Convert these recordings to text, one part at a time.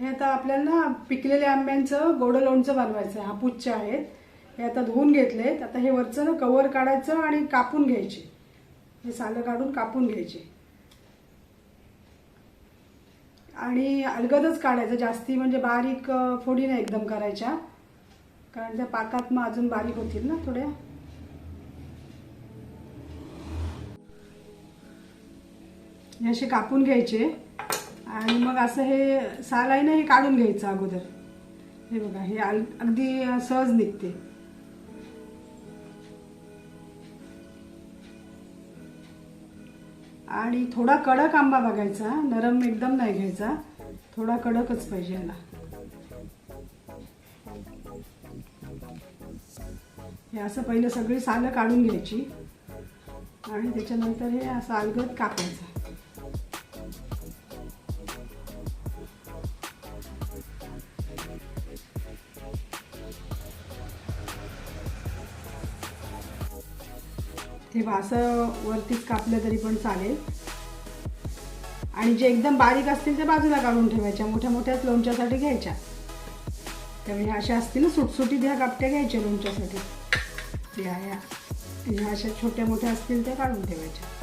हे आता आपल्याला पिकलेल्या आंब्यांचं गोडं लोणचं बनवायचं आहे हापूसचे आहेत हे आता धुवून घेतलेत. आता हे वरचं ना कवर काढायचं आणि कापून घ्यायचे. हे सालं काढून कापून घ्यायचे. आणि अलगदच काढायचं. जास्ती म्हणजे बारीक फोडी नाही एकदम करायच्या. कारण त्या पाकात मग अजून बारीक होतील ना थोड्या. हे असे कापून घ्यायचे. आणि मग असं हे साल आहे ना हे काढून घ्यायचं अगोदर. हे बघा हे अल- अगदी सहज निघते. आणि थोडा कडक आंबा बघायचा नरम एकदम नाही घ्यायचा. थोडा कडकच पाहिजे याला. हे असं पहिलं सगळी सालं काढून घ्यायची. आणि त्याच्यानंतर हे असं अलगद कापायचं. ते असं वरतीच कापलं तरी पण चालेल. आणि जे एकदम बारीक असतील ते बाजूला काढून ठेवायच्या मोठ्या मोठ्याच लोणच्यासाठी घ्यायच्या. त्यामुळे ह्या अशा असतील ना सुटसुटीत ह्या कापट्या घ्यायच्या लोणच्यासाठी. ह्या ह्या. ह्या अशा छोट्या मोठ्या असतील त्या काढून ठेवायच्या.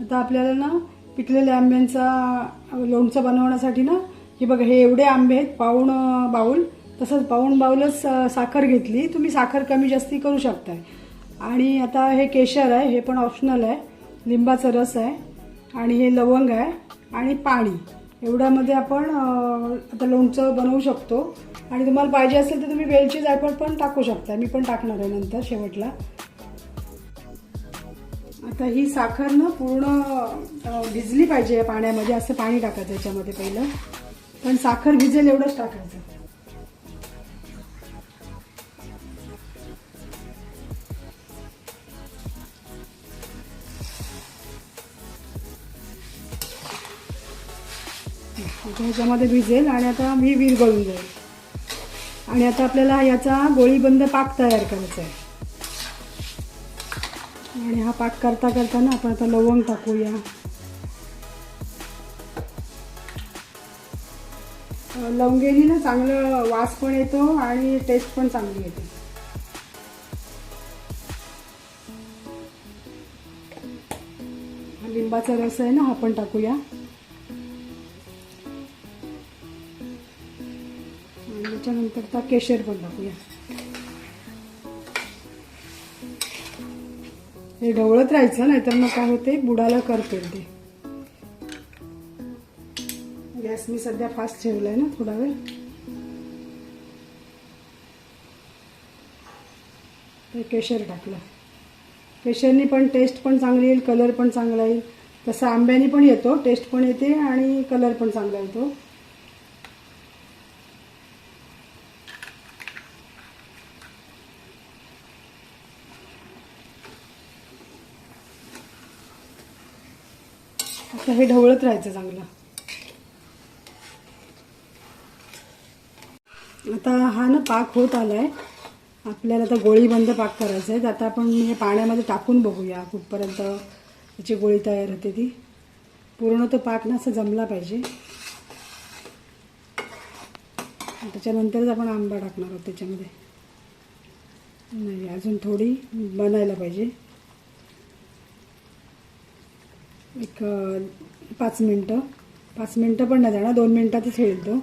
आता आपल्याला ना पिकलेल्या आंब्यांचा लोणचं बनवण्यासाठी ना हे बघा हे एवढे आंबे आहेत पाऊण बाऊल. तसंच पाऊण बाऊलच साखर घेतली तुम्ही साखर कमी जास्ती करू शकताय. आणि आता हे केशर आहे हे पण ऑप्शनल आहे. लिंबाचा रस आहे. आणि हे लवंग आहे. आणि पाणी. एवढ्यामध्ये आपण आता लोणचं बनवू शकतो. आणि तुम्हाला पाहिजे असेल तर तुम्ही वेलची जायफळ पण टाकू शकता मी पण टाकणार आहे नंतर शेवटला. तर ही साखर ना पूर्ण भिजली पाहिजे या पाण्यामध्ये असं पाणी टाकायचं याच्यामध्ये पहिलं. पण साखर भिजेल एवढंच टाकायचं. ह्याच्यामध्ये भिजेल आणि आता ही विरघळून जाईल. आणि आता आपल्याला याचा गोळीबंद पाक तयार करायचा आहे. आणि हा पाक करता करताना आपण आता लवंग टाकूया. लवंगेनी ना चांगलं वास पण येतो आणि टेस्ट पण चांगली येते. लिंबाचा रस आहे ना हा पण टाकूया. त्याच्यानंतर आता केशर पण टाकूया. हे ढवळत राहायचं नाहीतर मग काय होते? बुडाला करते ते गॅस मी सध्या फास्ट ठेवलाय ना थोडा वेळ. ते केशर टाकलं. केशरनी पण टेस्ट पण चांगली येईल कलर पण चांगला येईल. तसं आंब्यानी पण येतो टेस्ट पण येते आणि कलर पण चांगला येतो. तर हे ढवळत राहायचं चांगलं. आता हा ना पाक होत आलाय. आपल्याला आता गोळी बंद पाक करायचा आहे. आता आपण हे पाण्यामध्ये टाकून बघूया. कुठपर्यंत त्याची गोळी तयार होते ती. पूर्ण तो पाक ना असं जमला पाहिजे. त्याच्यानंतरच आपण आंबा टाकणार आहोत त्याच्यामध्ये. नाही अजून थोडी बनायला पाहिजे. एक पाच मिनटं. पाच मिनटं पण नाही जाणार. दोन मिनटातच होईल तो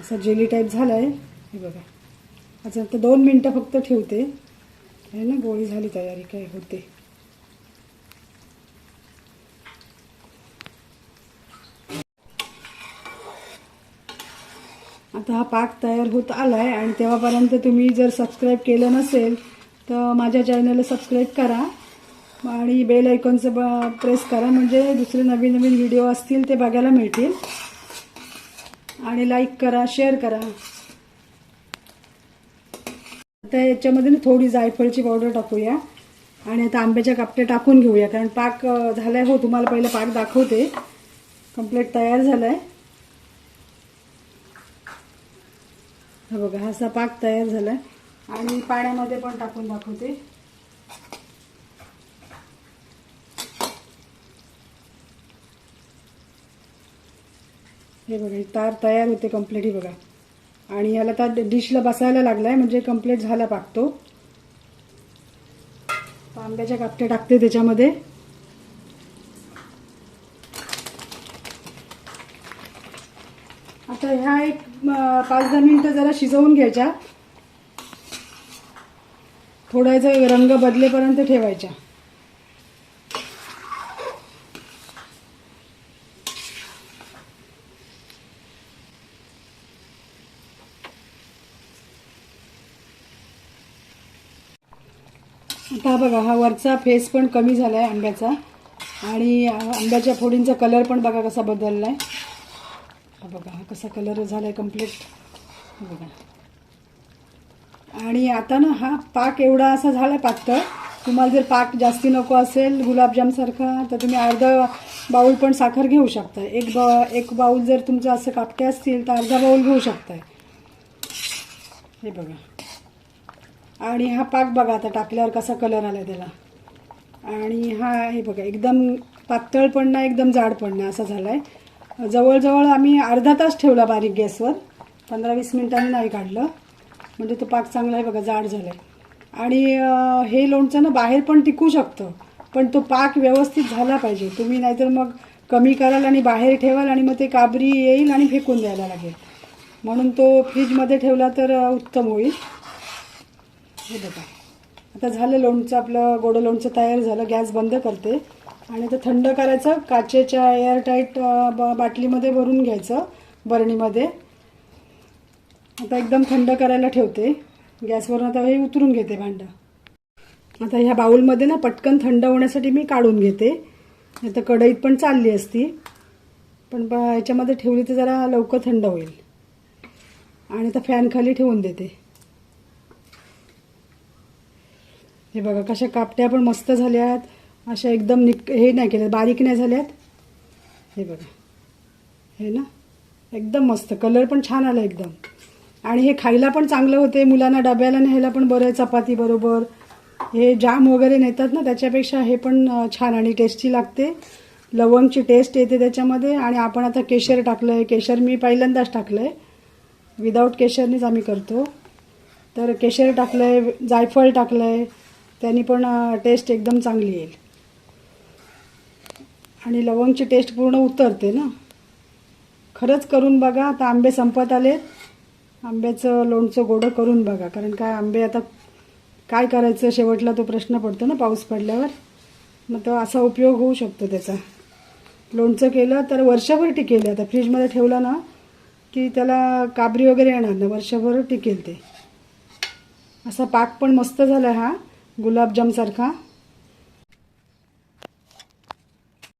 असा जेली टाईप झाला आहे हे बघा. अच्छा आता दोन मिनटं फक्त ठेवते. आहे ना? गोळी झाली तयारी. काय होते? आता हा पाक तयार होत आला आहे आणि तेव्हापर्यंत तुम्ही जर सबस्क्राईब केलं नसेल तर माझ्या चॅनलला सबस्क्राईब करा. आणि बेल आयकॉनचं ब प्रेस करा. म्हणजे दुसरे नवीन नवीन व्हिडिओ असतील ते बघायला मिळतील. आणि लाईक करा शेअर करा. आता याच्यामध्ये ना थोडी जायफळची पावडर टाकूया. आणि आता आंब्याच्या कापट्या टाकून घेऊया. कारण पाक अं, झालाय हो तुम्हाला पहिलं पाक दाखवते. कंप्लीट तयार झालाय. हा बघा हा असा पाक तयार झालाय. आणि पाण्यामध्ये पण टाकून दाखवते. हे बघा ही तार तयार होते कंप्लीट ही बघा. आणि ह्याला तर डिशला बसायला लागलाय म्हणजे कंप्लीट झाला पाकतो आंब्याच्या कापट्या टाकते त्याच्यामध्ये. आता ह्या एक पाच दहा मिनिटं जरा शिजवून घ्यायच्या. थोडा रंग बदलेपर्यंत ठेवायच्या. आता बघा हा वरचा फेस पण कमी झाला आहे आंब्याचा. आणि आंब्याच्या फोडींचा कलर पण बघा कसा बदलला आहे हा बघा हा कसा कलर झाला आहे कंप्लीट बघा. आणि आता ना हा पाक एवढा असा झाला आहे पातळ. तुम्हाला जर पाक जास्ती नको असेल गुलाबजामसारखा तर तुम्ही अर्धा बाऊल पण साखर घेऊ शकता एक बा एक बाऊल जर तुमचं असं कापटे असतील तर अर्धा बाऊल घेऊ शकताय. हे बघा. आणि हा पाक बघा आता टाकल्यावर कसा कलर आला त्याला. आणि हा हे बघा एकदम पातळ पडणं एकदम जाड पडणं असं असा झाला आहे जवळजवळ आम्ही अर्धा तास ठेवला बारीक गॅसवर. पंधरा वीस मिनिटांनी नाही काढलं. म्हणजे तो पाक चांगला आहे बघा जाड झाला आहे आणि हे लोणचं ना बाहेर पण टिकू शकतं पण तो पाक व्यवस्थित झाला पाहिजे. तुम्ही नाहीतर मग कमी कराल आणि बाहेर ठेवाल आणि मग ते काबरी येईल आणि फेकून द्यायला लागेल. म्हणून तो फ्रीजमध्ये ठेवला तर उत्तम होईल. हे बघा आता झालं लोणचं आपलं गोडं लोणचं तयार झालं गॅस बंद करते. आणि ते थंड करायचं काचेच्या एअरटाईट ब बाटलीमध्ये भरून घ्यायचं बरणीमध्ये. आता एकदम थंड करायला ठेवते. गॅसवरून आता हे उतरून घेते भांडं. आता ह्या बाउलमध्ये ना पटकन थंड होण्यासाठी मी काढून घेते. नाही तर कढईत पण चालली असती. पण ब ह्याच्यामध्ये ठेवली तर जरा लवकर थंड होईल. आणि आता फॅन खाली ठेवून देते. हे बघा कशा कापट्या पण मस्त झाल्यात. अशा एकदम निक हे नाही केल्या बारीक नाही झाल्यात. हे बघा. हे ना एकदम मस्त. कलर पण छान आला एकदम. आणि हे खायला पण चांगलं होते मुलांना डब्याला न्यायला पण बरं आहे चपाती बरोबर. हे जाम वगैरे नेतात ना त्याच्यापेक्षा हे पण छान आणि टेस्टी लागते. लवंगची टेस्ट येते त्याच्यामध्ये. आणि आपण आता केशर टाकलं आहे केशर मी पहिल्यांदाच टाकलं आहे विदाऊट केशरनेच आम्ही करतो. तर केशर टाकलं आहे जायफळ टाकलं आहे त्यांनी पण टेस्ट एकदम चांगली येईल. आणि लवंगची टेस्ट पूर्ण उतरते ना. खरंच करून बघा आता आंबे संपत आले आंब्याचं लोणचं गोडं करून बघा कारण काय आंबे आता काय करायचं शेवटला तो प्रश्न पडतो ना पाऊस पडल्यावर. मग तो असा उपयोग होऊ शकतो त्याचा. लोणचं केलं तर वर्षभर टिकेल. आता फ्रीजमध्ये ठेवलं ना की त्याला काबरी वगैरे येणार ना वर्षभर टिकेल ते. असा पाक पण मस्त झाला हा. गुलाबजामसारखा